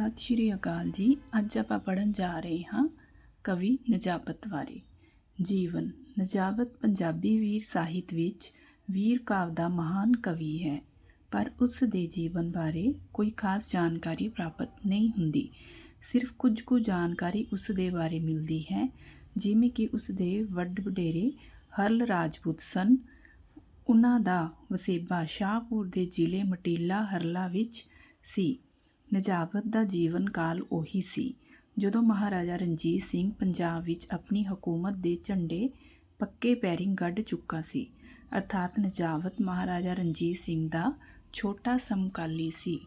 ਸਤਿ ਸ਼੍ਰੀ ਅਕਾਲ ਜੀ। ਅੱਜ ਆਪਾਂ ਪੜਨ ਜਾ ਰਹੇ ਹਾਂ ਕਵੀ ਨਜਾਬਤ ਬਾਰੇ। ਜੀਵਨ। ਨਜਾਬਤ ਪੰਜਾਬੀ ਵੀਰ ਸਾਹਿਤ ਵਿੱਚ ਵੀਰ ਕਾਵ ਦਾ ਮਹਾਨ ਕਵੀ ਹੈ। ਪਰ ਉਸ ਦੇ ਜੀਵਨ ਬਾਰੇ ਕੋਈ ਖਾਸ ਜਾਣਕਾਰੀ ਪ੍ਰਾਪਤ ਨਹੀਂ ਹੁੰਦੀ। ਸਿਰਫ ਕੁਝ ਕੁ ਜਾਣਕਾਰੀ ਉਸ ਦੇ ਬਾਰੇ ਮਿਲਦੀ ਹੈ। ਜਿਵੇਂ ਕਿ ਉਸ ਦੇ ਵੱਡ ਵਡੇਰੇ ਹਰਲ ਰਾਜਪੂਤ ਸਨ। ਉਹਨਾਂ ਦਾ ਵਸੇਬਾ ਸ਼ਾਹਪੁਰ ਦੇ ਜ਼ਿਲ੍ਹੇ ਮਟੀਲਾ ਹਰਲਾ ਵਿੱਚ ਸੀ। ਨਜਾਬਤ ਦਾ ਜੀਵਨ ਕਾਲ ਉਹੀ ਸੀ, ਜਦੋਂ ਮਹਾਰਾਜਾ ਰਣਜੀਤ ਸਿੰਘ ਪੰਜਾਬ ਵਿੱਚ ਆਪਣੀ ਹਕੂਮਤ ਦੇ ਝੰਡੇ ਪੱਕੇ ਪੈਰੀਂ ਗੱਡ ਚੁੱਕਾ ਸੀ। ਅਰਥਾਤ ਨਜਾਬਤ ਮਹਾਰਾਜਾ ਰਣਜੀਤ ਸਿੰਘ ਦਾ ਛੋਟਾ ਸਮਕਾਲੀ ਸੀ।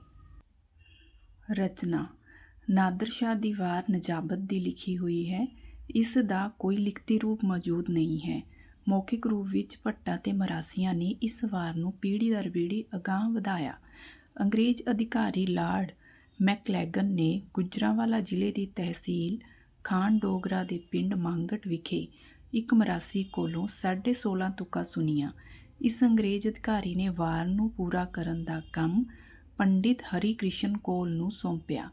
ਰਚਨਾ ਨਾਦਰ ਸ਼ਾਹ ਦੀ ਵਾਰ ਨਜਾਬਤ ਦੀ ਲਿਖੀ ਹੋਈ ਹੈ। ਇਸ ਦਾ ਕੋਈ ਲਿਖਤੀ ਰੂਪ ਮੌਜੂਦ ਨਹੀਂ ਹੈ। ਮੌਖਿਕ ਰੂਪ ਵਿੱਚ ਭੱਟਾ ਤੇ ਮਰਾਸੀਆਂ ਨੇ ਇਸ ਵਾਰ ਨੂੰ ਪੀੜ੍ਹੀ ਦਰ ਪੀੜ੍ਹੀ ਅਗਾਂਹ ਵਧਾਇਆ। ਅੰਗਰੇਜ਼ ਅਧਿਕਾਰੀ ਲਾਰਡ ਮੈਕਲੈਗਨ ਨੇ ਗੁਜਰਾਂਵਾਲਾ ਜ਼ਿਲ੍ਹੇ ਦੀ ਤਹਿਸੀਲ ਖਾਨ ਡੋਗਰਾ ਦੇ ਪਿੰਡ ਮੰਗਟ ਵਿਖੇ ਇੱਕ ਮਰਾਸੀ ਕੋਲੋਂ 16.5 ਤੁਕਾਂ ਸੁਣੀਆਂ। ਇਸ ਅੰਗਰੇਜ਼ ਅਧਿਕਾਰੀ ਨੇ ਵਾਰ ਨੂੰ ਪੂਰਾ ਕਰਨ ਦਾ ਕੰਮ ਪੰਡਿਤ ਹਰੀ ਕ੍ਰਿਸ਼ਨ ਕੋਲ ਨੂੰ ਸੌਂਪਿਆ।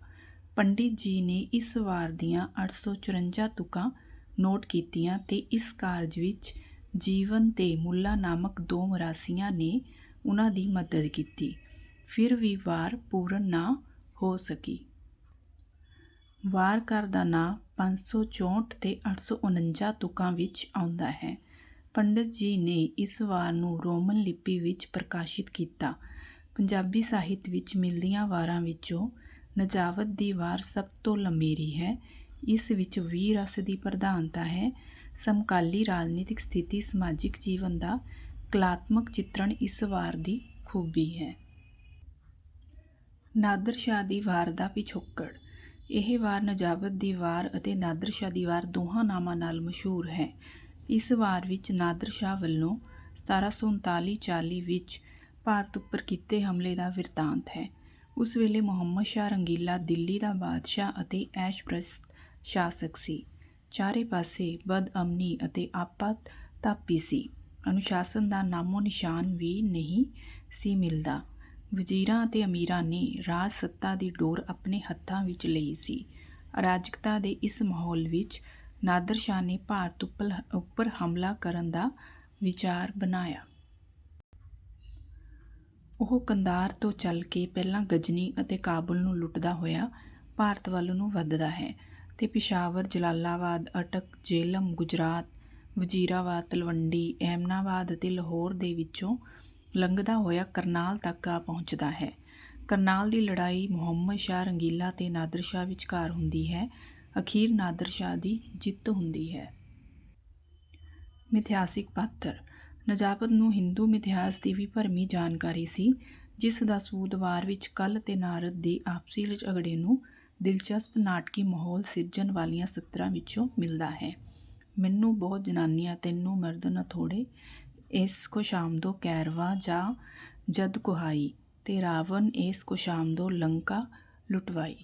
ਪੰਡਿਤ ਜੀ ਨੇ ਇਸ ਵਾਰ ਦੀਆਂ 854 ਤੁਕਾਂ ਨੋਟ ਕੀਤੀਆਂ ਤੇ ਇਸ ਕਾਰਜ ਵਿੱਚ ਜੀਵਨ ਤੇ ਮੁੱਲਾ ਨਾਮਕ ਦੋ ਮਰਾਸੀਆਂ ਨੇ ਉਹਨਾਂ ਦੀ ਮਦਦ ਕੀਤੀ। ਫਿਰ ਵੀ ਵਾਰ ਪੂਰਨ ਨਾ ਹੋ ਸਕੀ। ਵਾਰ ਵਾਰਕਾਰ ਦਾ ਨਾਂ 564 ਤੇ 849 ਤੁਕਾਂ ਵਿੱਚ ਆਉਂਦਾ ਹੈ। ਪੰਡਿਤ ਜੀ ਨੇ ਇਸ ਵਾਰ ਨੂੰ ਰੋਮਨ ਲਿਪੀ ਵਿੱਚ ਪ੍ਰਕਾਸ਼ਿਤ ਕੀਤਾ। ਪੰਜਾਬੀ ਸਾਹਿਤ ਵਿੱਚ ਮਿਲਦੀਆਂ ਵਾਰਾਂ ਵਿੱਚੋਂ ਨਜਾਵਤ ਦੀ ਵਾਰ ਸਭ ਤੋਂ ਲੰਮੇਰੀ ਹੈ। ਇਸ ਵਿੱਚ ਵੀਰ ਰਸ ਦੀ ਪ੍ਰਧਾਨਤਾ ਹੈ। ਸਮਕਾਲੀ ਰਾਜਨੀਤਿਕ ਸਥਿਤੀ, ਸਮਾਜਿਕ ਜੀਵਨ ਦਾ ਕਲਾਤਮਕ ਚਿੱਤਰਣ ਇਸ ਵਾਰ ਦੀ ਖੂਬੀ ਹੈ। ਨਾਦਰ ਸ਼ਾਹ ਦੀ ਵਾਰ ਦਾ ਪਿਛੋਕੜ ਇਹ ਵਾਰ ਨਜਾਬਤ ਦੀ ਵਾਰ ਅਤੇ ਨਾਦਰ ਸ਼ਾਹ ਦੀ ਵਾਰ ਦੋਹਾਂ ਨਾਮਾਂ ਨਾਲ ਮਸ਼ਹੂਰ ਹੈ। ਇਸ ਵਾਰ ਵਿੱਚ ਨਾਦਰ ਸ਼ਾਹ ਵੱਲੋਂ 1739-40 ਵਿੱਚ ਭਾਰਤ ਉੱਪਰ ਕੀਤੇ ਹਮਲੇ ਦਾ ਵਿਰਤਾਂਤ ਹੈ। ਉਸ ਵੇਲੇ ਮੁਹੰਮਦ ਸ਼ਾਹ ਰੰਗੀਲਾ ਦਿੱਲੀ ਦਾ ਬਾਦਸ਼ਾਹ ਅਤੇ ਐਸ਼ਪ੍ਰਸਤ ਸ਼ਾਸਕ ਸੀ। ਚਾਰੇ ਪਾਸੇ ਬਦਅਮਨੀ ਅਤੇ ਆਪਾਤ ਤਾਪੀ ਸੀ। ਅਨੁਸ਼ਾਸਨ ਦਾ ਨਾਮੋ ਨਿਸ਼ਾਨ ਵੀ ਨਹੀਂ ਸੀ ਮਿਲਦਾ। ਵਜ਼ੀਰਾਂ ਅਤੇ ਅਮੀਰਾਂ ਨੇ ਰਾਜ ਸੱਤਾ ਦੀ ਡੋਰ ਆਪਣੇ ਹੱਥਾਂ ਵਿੱਚ ਲਈ ਸੀ। ਅਰਾਜਕਤਾ ਦੇ ਇਸ ਮਾਹੌਲ ਵਿੱਚ ਨਾਦਰ ਸ਼ਾਹ ਨੇ ਭਾਰਤ ਉੱਪਰ ਹਮਲਾ ਕਰਨ ਦਾ ਵਿਚਾਰ ਬਣਾਇਆ। ਉਹ ਕੰਧਾਰ ਤੋਂ ਚੱਲ ਕੇ ਪਹਿਲਾਂ ਗਜਨੀ ਅਤੇ ਕਾਬੁਲ ਨੂੰ ਲੁੱਟਦਾ ਹੋਇਆ ਭਾਰਤ ਵੱਲ ਨੂੰ ਵੱਧਦਾ ਹੈ ਤੇ ਪਿਸ਼ਾਵਰ, ਜਲਾਲਾਬਾਦ, ਅਟਕ ਜੇਲਮ ਗੁਜਰਾਤ, ਵਜ਼ੀਰਾਬਾਦ, ਤਲਵੰਡੀ, ਐਮਨਾਬਾਦ ਅਤੇ ਲਾਹੌਰ ਦੇ ਵਿੱਚੋਂ ਲੰਘਦਾ ਹੋਇਆ ਕਰਨਾਲ ਤੱਕ ਆ ਪਹੁੰਚਦਾ ਹੈ। ਕਰਨਾਲ ਦੀ ਲੜਾਈ ਮੁਹੰਮਦ ਸ਼ਾਹ ਰੰਗੀਲਾ ਤੇ ਨਾਦਰ ਸ਼ਾਹ ਵਿਚਕਾਰ ਹੁੰਦੀ ਹੈ। ਅਖੀਰ ਨਾਦਰ ਸ਼ਾਹ ਦੀ ਜਿੱਤ ਹੁੰਦੀ ਹੈ। ਮਿਥਿਹਾਸਿਕ ਪਾਤਰ। ਨਜਾਬਤ ਨੂੰ ਹਿੰਦੂ ਮਿਥਿਹਾਸ ਦੀ ਵੀ ਭਰਮੀ ਜਾਣਕਾਰੀ ਸੀ, ਜਿਸ ਦਾ ਸੂਦਵਾਰ ਵਿੱਚ ਕਲ ਤੇ ਨਾਰਦ ਦੀ ਆਪਸੀ ਝਗੜੇ ਨੂੰ ਦਿਲਚਸਪ ਨਾਟਕੀ ਮਾਹੌਲ ਸਿਰਜਣ ਵਾਲੀਆਂ ਸਤਰਾਂ ਵਿੱਚੋਂ ਮਿਲਦਾ ਹੈ। ਮੈਨੂੰ ਬਹੁਤ ਜਨਾਨੀਆਂ, ਤੈਨੂੰ ਮਰਦ ਨਾ ਥੋੜੇ ਇਸ ਕੋ ਸ਼ਾਮਦੋ ਕੈਰਵਾ ਜਾਂ ਜਦ ਕੁਹਾਈ ਤੇ ਰਾਵਣ ਇਸ ਕੋ ਸ਼ਾਮਦੋ ਲੰਕਾ ਲੁਟਵਾਈ।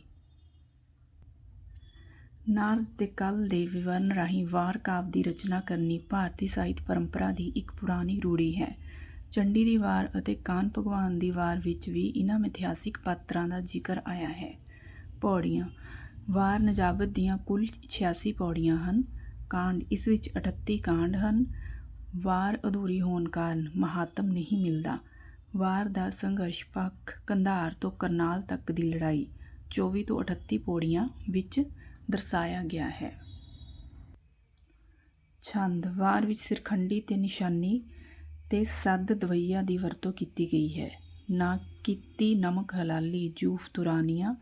ਨਾਰਦ ਤੇ ਕਲ ਦੇ ਵਿਵਰਨ ਰਾਹੀਂ ਵਾਰ ਕਾਵ ਦੀ ਰਚਨਾ ਕਰਨੀ ਭਾਰਤੀ ਸਾਹਿਤ ਪਰੰਪਰਾ ਦੀ ਇੱਕ ਪੁਰਾਣੀ ਰੂੜੀ ਹੈ। ਚੰਡੀ ਦੀ ਵਾਰ ਅਤੇ ਕਾਨ ਭਗਵਾਨ ਦੀ ਵਾਰ ਵਿੱਚ ਵੀ ਇਹਨਾਂ ਮਿਥਿਹਾਸਿਕ ਪਾਤਰਾਂ ਦਾ ਜ਼ਿਕਰ ਆਇਆ ਹੈ। ਪੌੜੀਆਂ। ਵਾਰ ਨਜਾਬਤ ਦੀਆਂ ਕੁੱਲ 86 ਪੌੜੀਆਂ ਹਨ। ਕਾਂਡ ਇਸ ਵਿੱਚ 38 ਕਾਂਡ ਹਨ। ਵਾਰ ਅਧੂਰੀ ਹੋਣ ਕਾਰਨ ਮਹਾਤਮ ਨਹੀਂ ਮਿਲਦਾ। ਵਾਰ ਦਾ ਸੰਘਰਸ਼ ਪੱਖ ਕੰਧਾਰ ਤੋਂ ਕਰਨਾਲ ਤੱਕ ਦੀ ਲੜਾਈ 24 ਤੋਂ 38 ਪੌੜੀਆਂ ਵਿੱਚ ਦਰਸਾਇਆ ਗਿਆ ਹੈ। ਛੰਦ, ਵਾਰ ਵਿੱਚ ਸਿਰਖੰਡੀ ਤੇ ਨਿਸ਼ਾਨੀ ਤੇ ਸੱਦ ਦਵਈਆ ਦੀ ਵਰਤੋਂ ਕੀਤੀ ਗਈ ਹੈ। ਨਾ ਕੀਤੀ ਨਮਕ, ਹਲਾਲੀ, ਜੂਫ, ਤੁਰਾਨੀਆਂ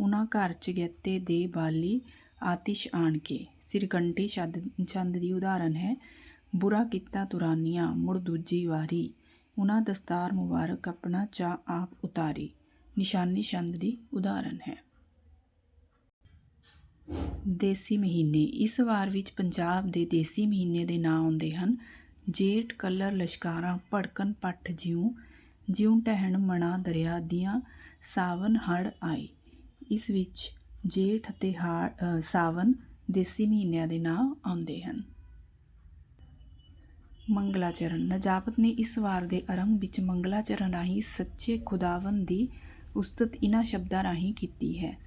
ਉਹਨਾਂ ਘਰ ਚ ਗੈਤੇ ਦੇ ਬਾਲੀ ਆਤਿਸ਼ ਆਣ ਕੇ। ਸਿਰਗੰਟੀ ਛੰਦ ਦੀ ਉਦਾਹਰਨ ਹੈ ਬੁਰਾ ਕੀਤਾ ਤੁਰਾਨੀਆਂ, ਮੁੜ ਦੂਜੀ ਵਾਰੀ। ਉਹਨਾਂ ਦਸਤਾਰ ਮੁਬਾਰਕ ਆਪਣਾ ਚਾ ਆਪ ਉਤਾਰੀ। ਨਿਸ਼ਾਨੀ ਛੰਦ ਦੀ ਉਦਾਹਰਨ ਹੈ। ਦੇਸੀ ਮਹੀਨੇ। ਇਸ ਵਾਰ ਵਿੱਚ ਪੰਜਾਬ ਦੇ ਦੇਸੀ ਮਹੀਨੇ ਦੇ ਨਾਂ ਆਉਂਦੇ ਹਨ। ਜੇਠ ਕਲਰ ਲਸ਼ਕਾਰਾਂ ਭੜਕਨ ਪੱਠ ਜਿਉ ਜਿਉ ਟਹਿਣ ਮਣਾ ਦਰਿਆ ਦੀਆਂ ਸਾਵਨ ਹੜ ਆਈ। ਇਸ ਵਿੱਚ ਜੇਠ ਅਤੇ ਸਾਵਨ ਦੇਸੀ ਮਹੀਨਿਆਂ ਦੇ ਨਾਂ ਆਉਂਦੇ ਹਨ। ਮੰਗਲਾਚਰਨ। ਨਜਾਬਤ ਨੇ ਇਸ ਵਾਰ ਦੇ ਆਰੰਭ ਵਿੱਚ ਮੰਗਲਾਚਰਨ ਰਾਹੀਂ ਸੱਚੇ ਖੁਦਾਵੰਦ ਦੀ ਉਸਤਤ ਇਨ੍ਹਾਂ ਸ਼ਬਦਾਂ ਰਾਹੀਂ ਕੀਤੀ ਹੈ।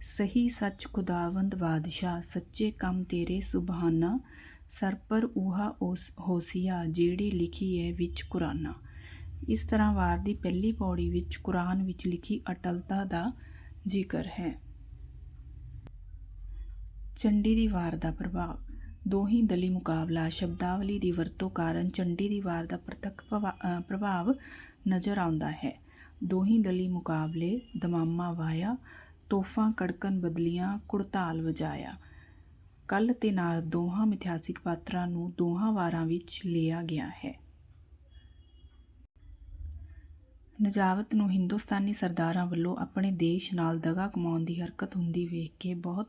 ਸਹੀ ਸੱਚ ਖੁਦਾਵੰਦ ਬਾਦਸ਼ਾਹ, ਸੱਚੇ ਕੰਮ ਤੇਰੇ ਸੁਭਾਨਾ ਸਰਪਰ ਉਹਾ ਉਸ ਹੋਸੀਆ ਜਿਹੜੀ ਲਿਖੀ ਹੈ ਵਿੱਚ ਕੁਰਾਨਾ। ਇਸ ਤਰ੍ਹਾਂ ਵਾਰ ਦੀ ਪਹਿਲੀ ਪੌੜੀ ਵਿੱਚ ਕੁਰਾਨ ਵਿੱਚ ਲਿਖੀ ਅਟਲਤਾ ਦਾ ਜ਼ਿਕਰ ਹੈ। ਚੰਡੀ ਦੀ ਵਾਰ ਦਾ ਪ੍ਰਭਾਵ। ਦੋਹੀ ਦਲੀ ਮੁਕਾਬਲਾ ਸ਼ਬਦਾਵਲੀ ਦੀ ਵਰਤੋਂ ਕਾਰਨ ਚੰਡੀ ਦੀ ਵਾਰ ਦਾ ਪ੍ਰਤੱਖ ਭਵਾ- ਪ੍ਰਭਾਵ ਨਜ਼ਰ ਆਉਂਦਾ ਹੈ। ਦੋਹੀ ਦਲੀ ਮੁਕਾਬਲੇ ਦਮਾਮਾ ਵਾਇਆ ਤੋਫਾਂ ਕੜਕਨ ਬਦਲੀਆਂ, ਕੁੜਤਾਲ ਵਜਾਇਆ। ਕੱਲ ਤੇ ਨਾਲ ਦੋਹਾਂ ਮਿਥਿਹਾਸਿਕ ਪਾਤਰਾਂ ਨੂੰ ਦੋਹਾਂ ਵਾਰਾਂ ਵਿੱਚ ਲਿਆ ਗਿਆ ਹੈ। ਨਜਾਵਤ ਨੂੰ ਹਿੰਦੁਸਤਾਨੀ ਸਰਦਾਰਾਂ ਵੱਲੋਂ ਆਪਣੇ ਦੇਸ਼ ਨਾਲ ਦਗਾ ਕਮਾਉਣ ਦੀ ਹਰਕਤ ਹੁੰਦੀ ਵੇਖ ਕੇ ਬਹੁਤ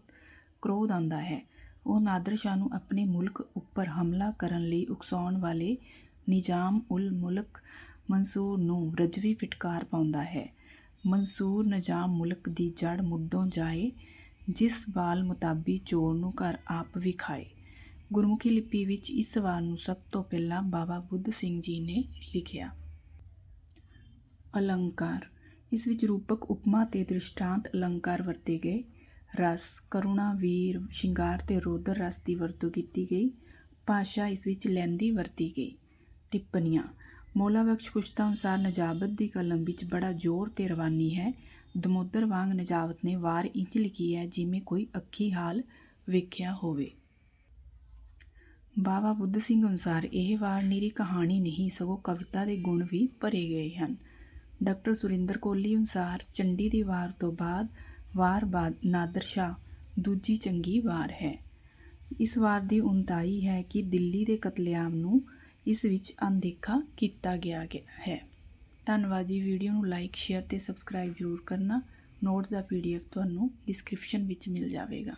ਕ੍ਰੋਧ ਆਉਂਦਾ ਹੈ। ਉਹ ਨਾਦਰ ਸ਼ਾਹ ਨੂੰ ਆਪਣੇ ਮੁਲਕ ਉੱਪਰ ਹਮਲਾ ਕਰਨ ਲਈ ਉਕਸਾਉਣ ਵਾਲੇ ਨਿਜ਼ਾਮ ਉਲ ਮੁਲਕ ਮਨਸੂਰ ਨੂੰ ਰਜਵੀ ਫਿਟਕਾਰ ਪਾਉਂਦਾ ਹੈ। ਮਨਸੂਰ ਨਿਜ਼ਾਮ ਮੁਲਕ ਦੀ ਜੜ ਮੁੱਢੋਂ ਜਾਏ, ਜਿਸ ਬਾਲ ਮੁਤਾਬੀ ਚੋਰ ਨੂੰ ਘਰ ਆਪ ਵਿਖਾਏ ਗੁਰਮੁਖੀ ਲਿਪੀ ਵਿੱਚ ਇਸ ਵਾਰ ਨੂੰ ਸਭ ਤੋਂ ਪਹਿਲਾਂ ਬਾਬਾ ਬੁੱਧ ਸਿੰਘ ਜੀ ਨੇ ਲਿਖਿਆ। ਅਲੰਕਾਰ। ਇਸ ਵਿੱਚ ਰੂਪਕ ਉਪਮਾ ਤੇ ਦ੍ਰਿਸ਼ਟਾਂਤ ਅਲੰਕਾਰ ਵਰਤੇ ਗਏ। ਰਸ, ਕਰੁਣਾ, ਵੀਰ, ਸ਼ਿੰਗਾਰ ਤੇ ਰੋਦਰ ਰਸ ਦੀ ਵਰਤੋਂ ਕੀਤੀ ਗਈ। ਭਾਸ਼ਾ ਇਸ ਵਿੱਚ ਲਹਿੰਦੀ ਵਰਤੀ ਗਈ। ਟਿੱਪਣੀਆਂ। ਮੌਲਾ ਬਖਸ਼ ਕੁਸ਼ਤਾ ਅਨੁਸਾਰ ਨਜਾਬਤ ਦੀ ਕਲਮ ਵਿੱਚ ਬੜਾ ਜ਼ੋਰ ਤੇ ਰਵਾਨੀ ਹੈ। ਦਮੋਦਰ ਵਾਂਗ ਨਜਾਬਤ ਨੇ ਵਾਰ ਇੰਜ ਲਿਖੀ ਹੈ ਜਿਵੇਂ ਕੋਈ ਅੱਖੀ ਹਾਲ ਵੇਖਿਆ ਹੋਵੇ। ਬਾਬਾ ਬੁੱਧ ਸਿੰਘ ਅਨੁਸਾਰ ਇਹ ਵਾਰ ਨੀਰੀ ਕਹਾਣੀ ਨਹੀਂ, ਸਗੋਂ ਕਵਿਤਾ ਦੇ ਗੁਣ ਵੀ ਭਰੇ ਗਏ ਹਨ। ਡਾਕਟਰ ਸੁਰਿੰਦਰ ਕੋਹਲੀ ਅਨੁਸਾਰ, ਚੰਡੀ ਦੀ ਵਾਰ ਤੋਂ ਬਾਅਦ ਵਾਰ ਬਾਦ ਨਾਦਰ ਸ਼ਾਹ, ਦੂਜੀ ਚੰਗੀ ਵਾਰ ਹੈ। ਇਸ ਵਾਰ ਦੀ ਉਨਤਾਈ ਹੈ ਕਿ ਦਿੱਲੀ ਦੇ ਕਤਲੇਆਮ ਨੂੰ ਇਸ ਵਿੱਚ ਅਣਦੇਖਾ ਕੀਤਾ ਗਿਆ ਗਿਆ ਹੈ। ਧੰਨਵਾਦ ਜੀ। ਵੀਡੀਓ ਨੂੰ ਲਾਈਕ ਸ਼ੇਅਰ ਤੇ ਸਬਸਕ੍ਰਾਈਬ ਜ਼ਰੂਰ ਕਰਨਾ। ਨੋਟਸ ਦਾ ਪੀਡੀਐਫ ਤੁਹਾਨੂੰ ਡਿਸਕ੍ਰਿਪਸ਼ਨ ਵਿੱਚ ਮਿਲ ਜਾਵੇਗਾ।